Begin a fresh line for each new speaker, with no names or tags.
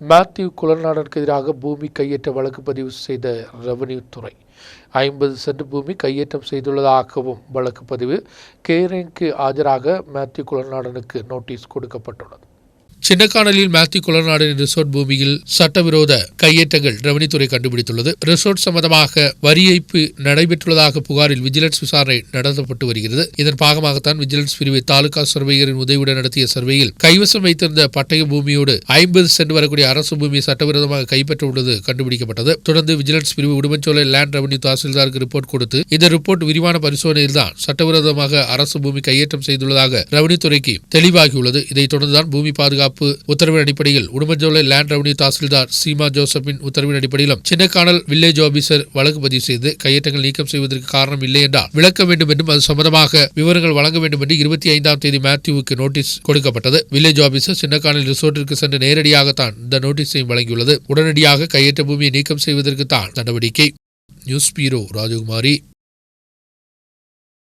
Matthew குலநாடனுக்கு எதிராக பூமி கையேற்ற வழக்கு பதிவு செய்த ரெவன்யூ துறை. ஐம்பது சென்ட் பூமி கையேற்றம் செய்துள்ளதாகவும் வழக்கு பதிவு. கேரேங்க்கு ஆஜராக மேத்யூ குலநாடனுக்கு நோட்டீஸ் கொடுக்கப்பட்டுள்ளது. சின்னக்கானலில் மேத்யூ குலநாடன் ரிசோர்ட் பூமியில் சட்டவிரோத கையேற்றங்கள் ரெவன்யூத்துறை கண்டுபிடித்துள்ளது. ரிசோர்ட் சம்பந்தமாக வரி ஏய்ப்பு நடைபெற்றுள்ளதாக புகாரில் விஜிலன்ஸ் விசாரணை நடத்தப்பட்டு வருகிறது. இதன் பாகமாகத்தான் விஜிலன்ஸ் பிரிவு தாலுகா சர்வேயரின் உதவியுடன் நடத்திய சர்வேயில் கைவசம் வைத்திருந்த பட்டய பூமியோடு ஐம்பது சென்ட் வரக்கூடிய அரசு பூமியை சட்டவிரோதமாக கைப்பற்றவுள்ளது கண்டுபிடிக்கப்பட்டது. தொடர்ந்து விஜிலன்ஸ் பிரிவு உடுமச்சோலை லேண்ட் ரெவன்யூ தாசில்தாருக்கு ரிப்போர்ட் கொடுத்து இந்த ரிப்போர்ட் விரிவான பரிசோதனையில் தான் சட்டவிரோதமாக அரசு பூமி கையேற்றம் செய்துள்ளதாக ரெவன்யூ துறைக்கு தெளிவாகியுள்ளது. இதைத் தொடர்ந்துதான் பூமி பாதுகாப்பு உத்தரவின் அடிப்படையில் உடுமஞ்சோலை லேண்ட் ரெவன்யூ தாசில்தார் சீமா ஜோசப்பின் உத்தரவின் அடிப்படையிலும் சின்னக்கானல் வில்லேஜ் ஆபீசர் வழக்கு பதிவு செய்து கையேற்றங்கள் நீக்கம் செய்வதற்கு காரணம் இல்லை என்றால் விளக்க வேண்டும் என்றும் அது சம்பந்தமாக விவரங்கள் வழங்க வேண்டும் என்று இருபத்தி ஐந்தாம் தேதி மேத்யூவுக்கு நோட்டீஸ் கொடுக்கப்பட்டது. வில்லேஜ் ஆபீசர் சின்னக்கானல் ரிசோர்ட்டிற்கு சென்று நேரடியாகத்தான் இந்த நோட்டீஸையும் வழங்கியுள்ளது. உடனடியாக கையேற்ற பூமியை நீக்கம் செய்வதற்கு தான் நடவடிக்கை. News bureau Rajakumari.